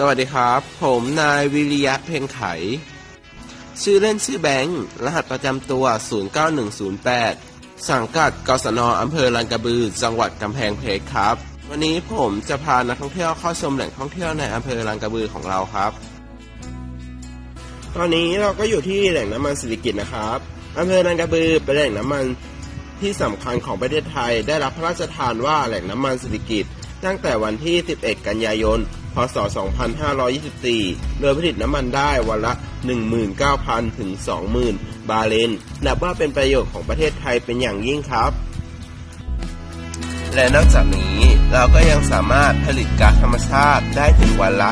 สวัสดีครับ ผมนายวิริยะเพ็งไข ชื่อเล่นชื่อแบงค์รหัสประจำตัว 09108 สังกัดกศนอำเภอลันกระบือ จังหวัดกำแพงเพชรครับ วันนี้ผมจะพานักท่องเที่ยวเข้าชมแหล่งท่องเที่ยวในอำเภอลันกระบือของเราครับ ตอนนี้เราก็อยู่ที่แหล่งน้ำมันสิริกิตนะครับอำเภอลันกระบือเป็นแหล่งน้ำมันที่สำคัญของประเทศไทยได้รับพระราชทานว่าแหล่งน้ำมันสิริกิต ตั้งแต่วันที่ 11 กันยายน พศ 2524 โดยผลิตน้ำมันได้วันละ 19,000 ถึง 20,000 บาร์เรนนับว่าเป็นประโยชน์ของประเทศไทยเป็นอย่างยิ่งครับ และนอกจากนี้เราก็ยังสามารถผลิตก๊าซธรรมชาติได้ถึงวันละ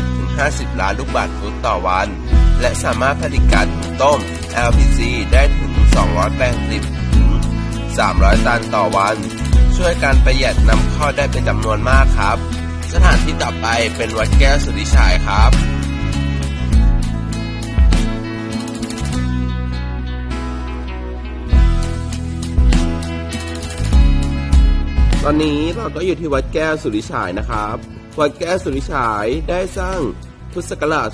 40-50 ล้านลูกบาศก์ฟุตต่อวัน และสามารถผลิตก๊าซหุงต้ม LPG ได้ถึง 280 300 ตันต่อวัน ช่วยการประหยัดนำเข้าได้เป็นจำนวนมากครับ สถานที่ต่อไปเป็นวัดแก้วสุริชัยครับตอนนี้เราก็อยู่ที่วัดแก้วสุริฉายนะครับ วัดแก้วสุริฉายได้สร้าง พุทธศักราช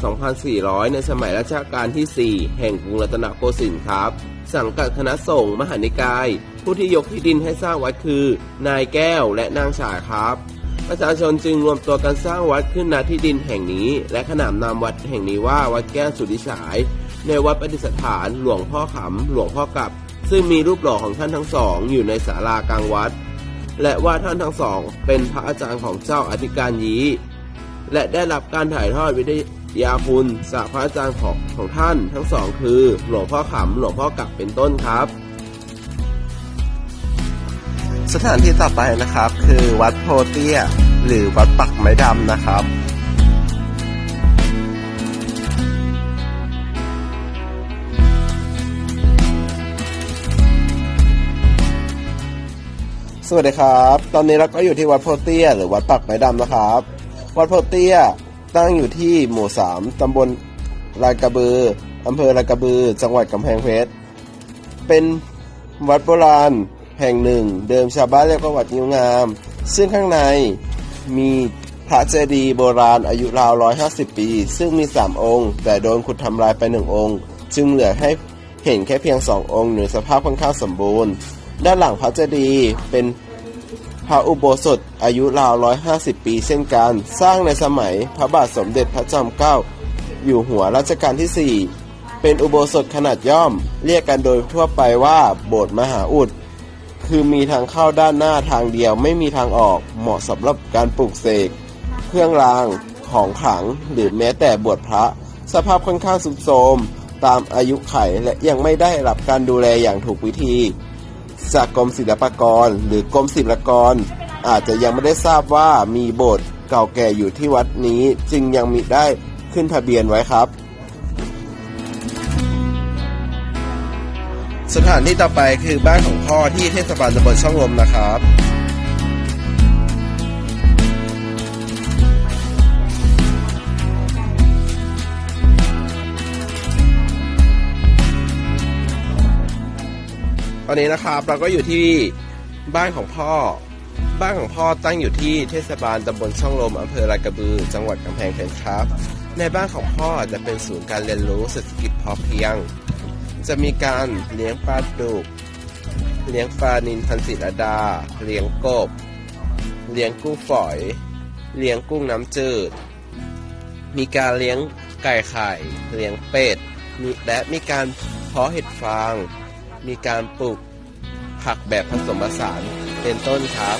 2400 ในสมัยรัชกาลที่ 4 แห่งกรุงรัตนโกสินทร์ครับ สังกัดคณะสงฆ์มหานิกาย ผู้ที่ยกที่ดินให้สร้างวัดคือ นายแก้วและนางฉายครับ ประชาชนจึงรวมตัวกันสร้างวัดขึ้นณที่ดินแห่งนี้ และขนานนามวัดแห่งนี้ว่าวัดแก้วสุริฉาย ในวัดประดิษฐานหลวงพ่อขำหลวงพ่อกับ ซึ่งมีรูปหล่อของท่านทั้งสอง อยู่ในศาลากลางวัด และว่าท่านทั้งสอง เป็นพระอาจารย์ของเจ้าอธิการยี และได้รับการถ่ายทอดวิทยาคุณจากพระอาจารย์ของของท่านทั้งสองคือ หลวงพ่อขำหลวงพ่อกลับเป็นต้นครับ สถานที่ต่อไปนะครับ คือวัดโพเตี้ย หรือวัดปักไม้ดำนะครับสวัสดีครับ ตอนนี้เราก็อยู่ที่วัดโพเตียหรือวัดปักไม้ดำนะครับ วัดโพเตี้ยตั้งอยู่ที่หมู่สามตำบลลากระบือ อำเภอลากระบือ จังหวัดกำแพงเพชร เป็นวัดโบราณแห่งหนึ่ง เดิมชาวบ้านเรียกว่าวัดนิ้วงาม ซึ่งข้างในมีพระเจดีย์โบราณอายุราว 150 ปี ซึ่งมี 3 องค์ แต่โดนขุดทำลายไปหนึ่งองค์ จึงเหลือให้เห็นแค่เพียง 2 องค์ในสภาพค่อนข้างสมบูรณ์ ด้านหลังพระเจดีย์เป็น พระอุโบสถอายุราว 150 ปีเช่นกัน สร้างในสมัยพระบาทสมเด็จพระจอมเกล้า อยู่หัวรัชกาลที่ 4 เป็นอุโบสถขนาดย่อม เรียกกันโดยทั่วไปว่าโบสถ์มหาอุด คือมีทางเข้าด้านหน้าทางเดียวไม่มีทางออก เหมาะสำหรับการปลูกเสก เครื่องราง ของขลัง หรือแม้แต่บวชพระ สภาพค่อนข้างสุดโทรมตามอายุไขและยังไม่ได้รับการดูแลอย่างถูกวิธี จากกรมศิลปากรหรือกรมศิลปากร อาจจะยังไม่ได้ทราบว่ามีโบสถ์เก่าแก่อยู่ที่วัดนี้จึงยังมีได้ขึ้นทะเบียนไว้ครับ สถานที่ต่อไปคือบ้านของพ่อที่เทศบาลตำบลช่องลมนะครับ อนนี้นะครับเราก็อยู่ที่บ้านของพ่อ บ้านของพ่อตั้งอยู่ที่เทศบาลตำบลช่องลมอำเภอลากระบือ จังหวัดกำแพงเพชรครับ ในบ้านของพ่อจะเป็นศูนย์การเรียนรู้เศรษฐกิจพอเพียง จะมีการเลี้ยงปลาดุก เลี้ยงปลานินพันศิรดา เลี้ยงกบ เลี้ยงกุ้งฝอย เลี้ยงกุ้งน้ำจืด มีการเลี้ยงไก่ไข่ เลี้ยงเป็ดและมีการเพาะเห็ดฟาง มีการปลูกผักแบบผสมผสานเป็นต้นครับ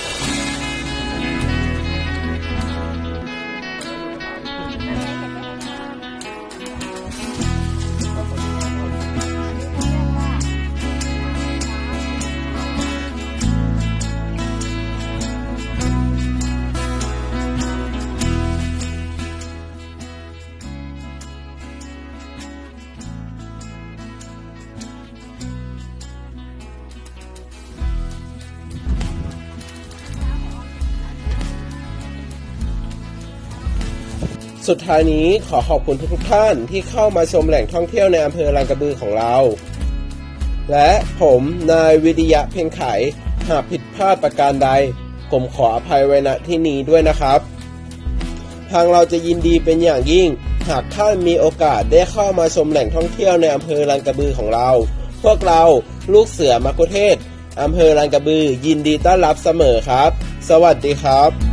สุดท้ายนี้ขอขอบคุณทุกๆท่านที่เข้ามาชมแหล่งท่องเที่ยวในอำเภอลานกระบือของเรา และผมนายวิริยะเพ่งไข หากผิดพลาดประการใด ผมขออภัยไว้ณที่นี้ด้วยนะครับ ทางเราจะยินดีเป็นอย่างยิ่ง หากท่านมีโอกาสได้เข้ามาชมแหล่งท่องเที่ยวในอำเภอลังกระบือของเรา พวกเราลูกเสือมักคุเทศอำเภอลังกระบือยินดีต้อนรับเสมอครับ สวัสดีครับ